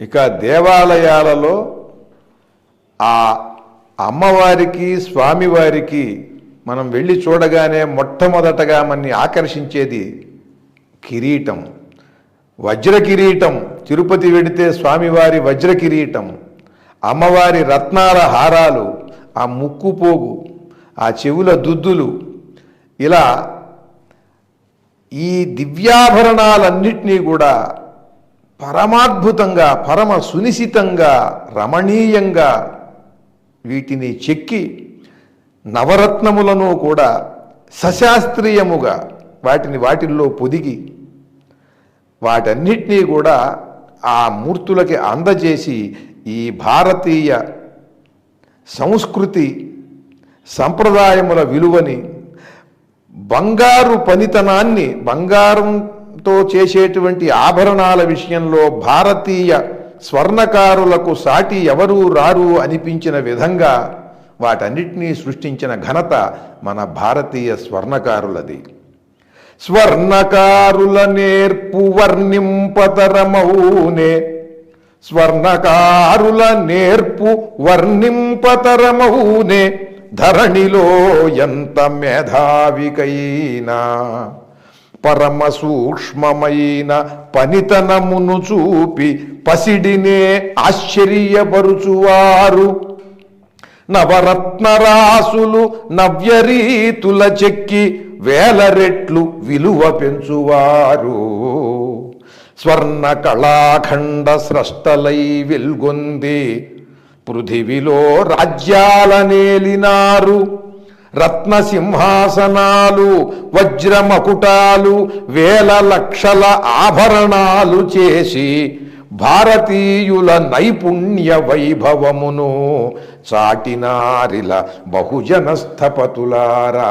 ఇక దేవాలయాలలో ఆ అమ్మవారికి స్వామివారికి మనం వెళ్ళి చూడగానే మొట్టమొదటగా మనని ఆకర్షించేది కిరీటం. వజ్ర కిరీటం. తిరుపతి వెడితే స్వామివారి వజ్ర కిరీటం. అమ్మవారి రత్నాల హారాలు ఆ ముక్కు పోగు ఆ చెవుల దుద్దులు. ఇలా ఈ దివ్యాభరణాలన్నింటినీ కూడా పరమాద్భుతంగా పరమ సునిశితంగా రమణీయంగా వీటిని చెక్కి నవరత్నములను కూడా సశాస్త్రీయముగా వాటిని వాటిల్లో పొదిగి వాటన్నిటినీ కూడా ఆ మూర్తులకి అందజేసి ఈ భారతీయ సంస్కృతి సంప్రదాయముల విలువని బంగారు పనితనాన్ని బంగారం తో చేసేటువంటి ఆభరణాల విషయంలో భారతీయ స్వర్ణకారులకు సాటి ఎవరూ రారు అనిపించిన విధంగా వాటన్నిటినీ సృష్టించిన ఘనత మన భారతీయ స్వర్ణకారులది. స్వర్ణకారుల నేర్పు వర్ణింపతరమౌనే. స్వర్ణకారుల నేర్పు వర్ణింపతరమౌనే. ధరణిలో ఎంత మేధావికైనా. పరమ సూక్ష్మమైన పనితనమును చూపి పసిడినే ఆశ్చర్యపరుచువారు. నవరత్నరాసులు నవ్యరీతుల చెక్కి వేల రెట్లు విలువ పెంచువారు. స్వర్ణ కళాఖండ స్రష్టలై వెల్గొంది పృథివిలో రాజ్యాల నేలినారు రత్న సింహాసనాలు వజ్రమకుటాలు వేల లక్షల ఆభరణాలు చేసి భారతీయుల నైపుణ్య వైభవమును చాటినారిల బహుజన స్థపతులారా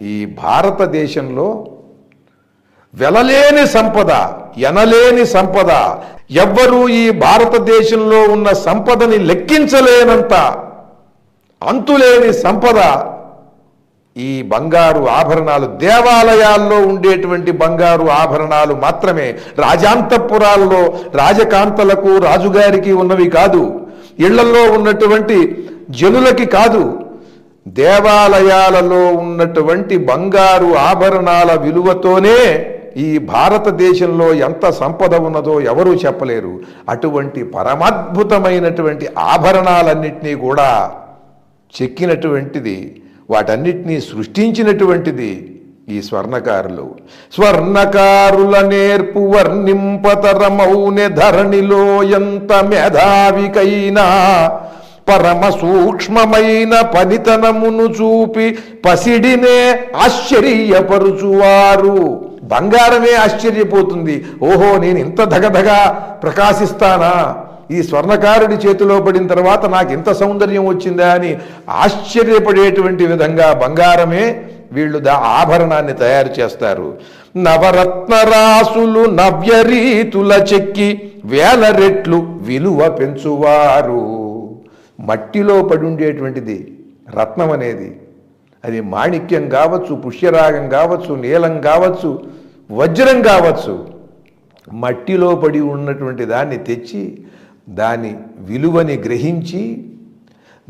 ఈ భారతదేశంలో వెలలేని సంపద ఎనలేని సంపద ఎవ్వరూ ఈ భారతదేశంలో ఉన్న సంపదని లెక్కించలేనంత అంతులేని సంపద ఈ బంగారు ఆభరణాలు దేవాలయాల్లో ఉండేటువంటి బంగారు ఆభరణాలు మాత్రమే. రాజాంతపురాల్లో రాజకాంతలకు రాజుగారికి ఉన్నవి కాదు. ఇళ్ళలో ఉన్నటువంటి జనులకి కాదు. దేవాలయాలలో ఉన్నటువంటి బంగారు ఆభరణాల విలువతోనే ఈ భారతదేశంలో ఎంత సంపద ఉన్నదో ఎవరూ చెప్పలేరు. అటువంటి పరమాద్భుతమైనటువంటి ఆభరణాలన్నింటినీ కూడా చెక్కినటువంటిది వాటన్నిటినీ సృష్టించినటువంటిది ఈ స్వర్ణకారులు. స్వర్ణకారుల నేర్పు వర్ణింపతరమౌనె ధరణిలో ఎంత మేధావికైనా పరమ సూక్ష్మమైన పనితనమును చూపి పసిడినే ఆశ్చర్యపరుచువారు. బంగారమే ఆశ్చర్యపోతుంది. ఓహో నేను ఇంత ధగధగా ప్రకాశిస్తానా? ఈ స్వర్ణకారుడి చేతిలో పడిన తర్వాత నాకు ఇంత సౌందర్యం వచ్చిందా అని ఆశ్చర్యపడేటువంటి విధంగా బంగారమే వీళ్ళు దా ఆభరణాన్ని తయారు చేస్తారు. నవరత్నరాసులు నవ్యరీతుల చెక్కి వేల రెట్లు విలువ పెంచువారు. మట్టిలో పడి ఉండేటువంటిది రత్నం అనేది. అది మాణిక్యం కావచ్చు పుష్యరాగం కావచ్చు నీలం కావచ్చు వజ్రం కావచ్చు. మట్టిలో పడి ఉన్నటువంటి దాన్ని తెచ్చి దాని విలువని గ్రహించి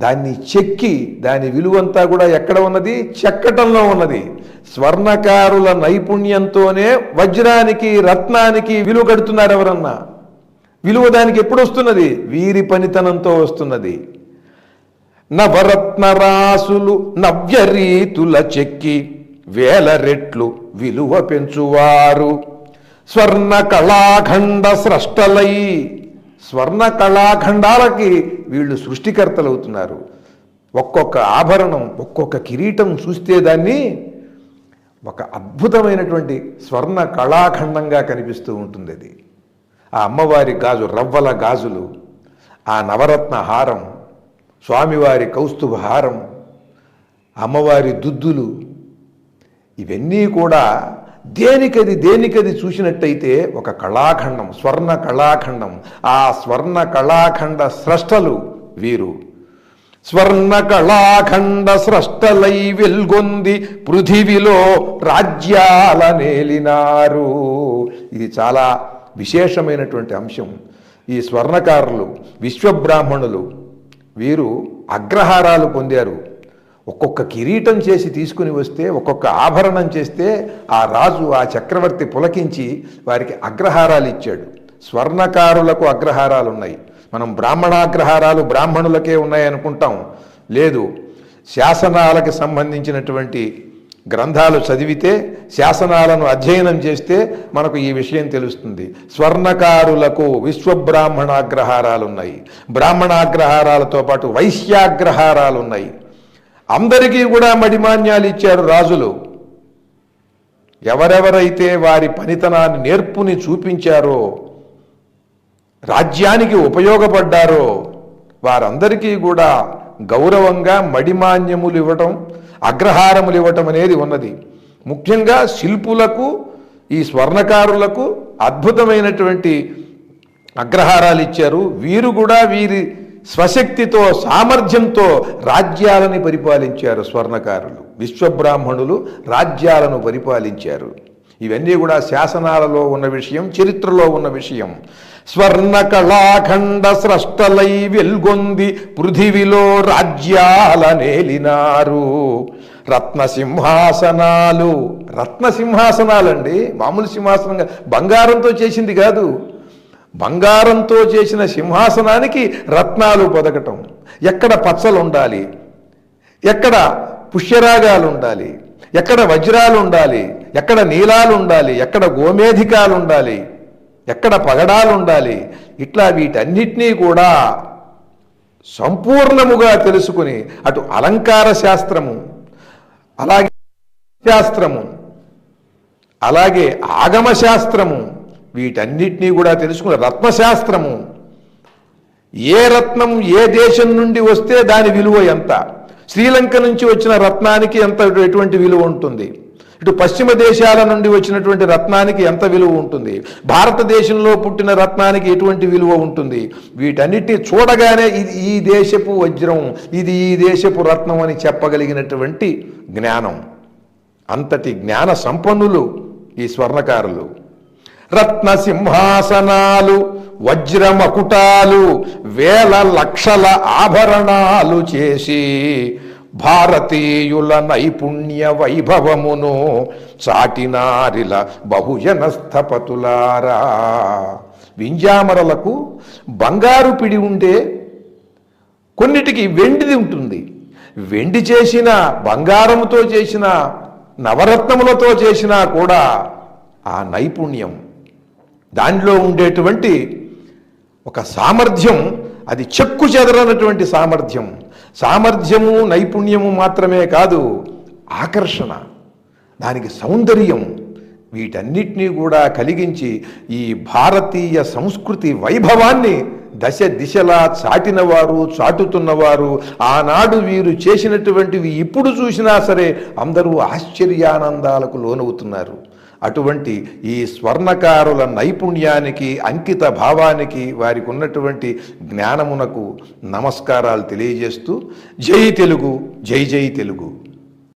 దాన్ని చెక్కి దాని విలువంతా కూడా ఎక్కడ ఉన్నది? చెక్కటంలో ఉన్నది. స్వర్ణకారుల నైపుణ్యంతోనే వజ్రానికి రత్నానికి విలువ కడుతున్నారు ఎవరన్నా? విలువ దానికి ఎప్పుడు వస్తున్నది? వీరి పనితనంతో వస్తున్నది. నవరత్నరాసులు నవ్యరీతుల చెక్కి వేల రెట్లు విలువ పెంచువారు. స్వర్ణ కళాఖండ స్రష్టలై స్వర్ణ కళాఖండాలకి వీళ్ళు సృష్టికర్తలు అవుతున్నారు ఒక్కొక్క ఆభరణం ఒక్కొక్క కిరీటం చూస్తే దాన్ని ఒక అద్భుతమైనటువంటి స్వర్ణ కళాఖండంగా కనిపిస్తూ ఉంటుంది అది. ఆ అమ్మవారి గాజు రవ్వల గాజులు ఆ నవరత్న హారం స్వామివారి కౌస్తుభ హారం అమ్మవారి దుద్దులు ఇవన్నీ కూడా దేనికది దేనికది చూసినట్టయితే ఒక కళాఖండం స్వర్ణ కళాఖండం. ఆ స్వర్ణ కళాఖండ స్రష్టలు వీరు. స్వర్ణ కళాఖండ స్రష్టలై వెల్గొంది పృథివిలో రాజ్యాల నేలినారు. ఇది చాలా విశేషమైనటువంటి అంశం. ఈ స్వర్ణకారులు విశ్వబ్రాహ్మణులు వీరు అగ్రహారాలు పొందారు. ఒక్కొక్క కిరీటం చేసి తీసుకుని వస్తే ఒక్కొక్క ఆభరణం చేస్తే ఆ రాజు ఆ చక్రవర్తి పులకించి వారికి అగ్రహారాలు ఇచ్చాడు. స్వర్ణకారులకు అగ్రహారాలు ఉన్నాయి మనం బ్రాహ్మణాగ్రహారాలు బ్రాహ్మణులకే ఉన్నాయి అనుకుంటాం. లేదు శాసనాలకు సంబంధించినటువంటి గ్రంథాలు చదివితే శాసనాలను అధ్యయనం చేస్తే మనకు ఈ విషయం తెలుస్తుంది. స్వర్ణకారులకు విశ్వబ్రాహ్మణాగ్రహారాలు ఉన్నాయి బ్రాహ్మణాగ్రహారాలతో పాటు వైశ్యాగ్రహారాలు ఉన్నాయి అందరికీ కూడా మడిమాన్యాలు ఇచ్చారు రాజులు. ఎవరెవరైతే వారి పనితనాన్ని నేర్పుని చూపించారో రాజ్యానికి ఉపయోగపడ్డారో వారందరికీ కూడా గౌరవంగా మడిమాన్యములు ఇవ్వటం అగ్రహారములు ఇవ్వటం అనేది ఉన్నది. ముఖ్యంగా శిల్పులకు ఈ స్వర్ణకారులకు అద్భుతమైనటువంటి అగ్రహారాలు ఇచ్చారు. వీరు కూడా వీరి స్వశక్తితో సామర్థ్యంతో రాజ్యాలని పరిపాలించారు స్వర్ణకారులు. విశ్వబ్రాహ్మణులు రాజ్యాలను పరిపాలించారు. ఇవన్నీ కూడా శాసనాలలో ఉన్న విషయం చరిత్రలో ఉన్న విషయం. స్వర్ణ కళాఖండ స్రష్టలై వెల్గొంది పృథివిలో రాజ్యాల నేలినారు. రత్న సింహాసనాలు రత్న సింహాసనాలండి మామూలు సింహాసనం బంగారంతో చేసింది కాదు. బంగారంతో చేసిన సింహాసనానికి రత్నాలు పొదగటం ఎక్కడ పచ్చలు ఉండాలి ఎక్కడ పుష్యరాగాలు ఉండాలి ఎక్కడ వజ్రాలు ఉండాలి ఎక్కడ నీలాలు ఉండాలి ఎక్కడ గోమేధికాలు ఉండాలి ఎక్కడ పగడాలు ఉండాలి ఇట్లా వీటన్నిటినీ కూడా సంపూర్ణముగా తెలుసుకుని అటు అలంకార శాస్త్రము అలాగే శాస్త్రము అలాగే ఆగమ శాస్త్రము వీటన్నిటినీ కూడా తెలుసుకుని రత్నశాస్త్రము. ఏ రత్నం ఏ దేశం నుండి వస్తే దాని విలువ ఎంత? శ్రీలంక నుంచి వచ్చిన రత్నానికి ఎంత ఎటువంటి విలువ ఉంటుంది? ఇటు పశ్చిమ దేశాల నుండి వచ్చినటువంటి రత్నానికి ఎంత విలువ ఉంటుంది? భారతదేశంలో పుట్టిన రత్నానికి ఎటువంటి విలువ ఉంటుంది? వీటన్నిటిని చూడగానే ఇది ఈ దేశపు వజ్రం ఇది ఈ దేశపు రత్నం అని చెప్పగలిగినటువంటి జ్ఞానం. అంతటి జ్ఞాన సంపన్నులు ఈ స్వర్ణకారులు. రత్న సింహాసనాలు వజ్రమకుటాలు వేల లక్షల ఆభరణాలు చేసి భారతీయుల నైపుణ్య వైభవమును చాటినారిల బహుజన స్థపతులారా వింజామరలకు బంగారు పిడి ఉండే కొన్నిటికి వెండిది ఉంటుంది. వెండి చేసిన బంగారముతో చేసిన నవరత్నములతో చేసినా కూడా ఆ నైపుణ్యం దానిలో ఉండేటువంటి ఒక సామర్థ్యం అది చెక్కు చెదరనటువంటి సామర్థ్యం. సామర్థ్యము నైపుణ్యము మాత్రమే కాదు ఆకర్షణ దానికి సౌందర్యం. వీటన్నిటినీ కూడా కలిగించి ఈ భారతీయ సంస్కృతి వైభవాన్ని దశ దిశలా చాటినవారు చాటుతున్నవారు ఆనాడు వీరు చేసినటువంటివి ఇప్పుడు చూసినా సరే అందరూ ఆశ్చర్యానందాలకు లోనవుతున్నారు. అటువంటి ఈ స్వర్ణకారుల నైపుణ్యానికి అంకిత భావానికి వారికి ఉన్నటువంటి జ్ఞానమునకు నమస్కారాలు తెలియజేస్తూ జై తెలుగు జై జై తెలుగు.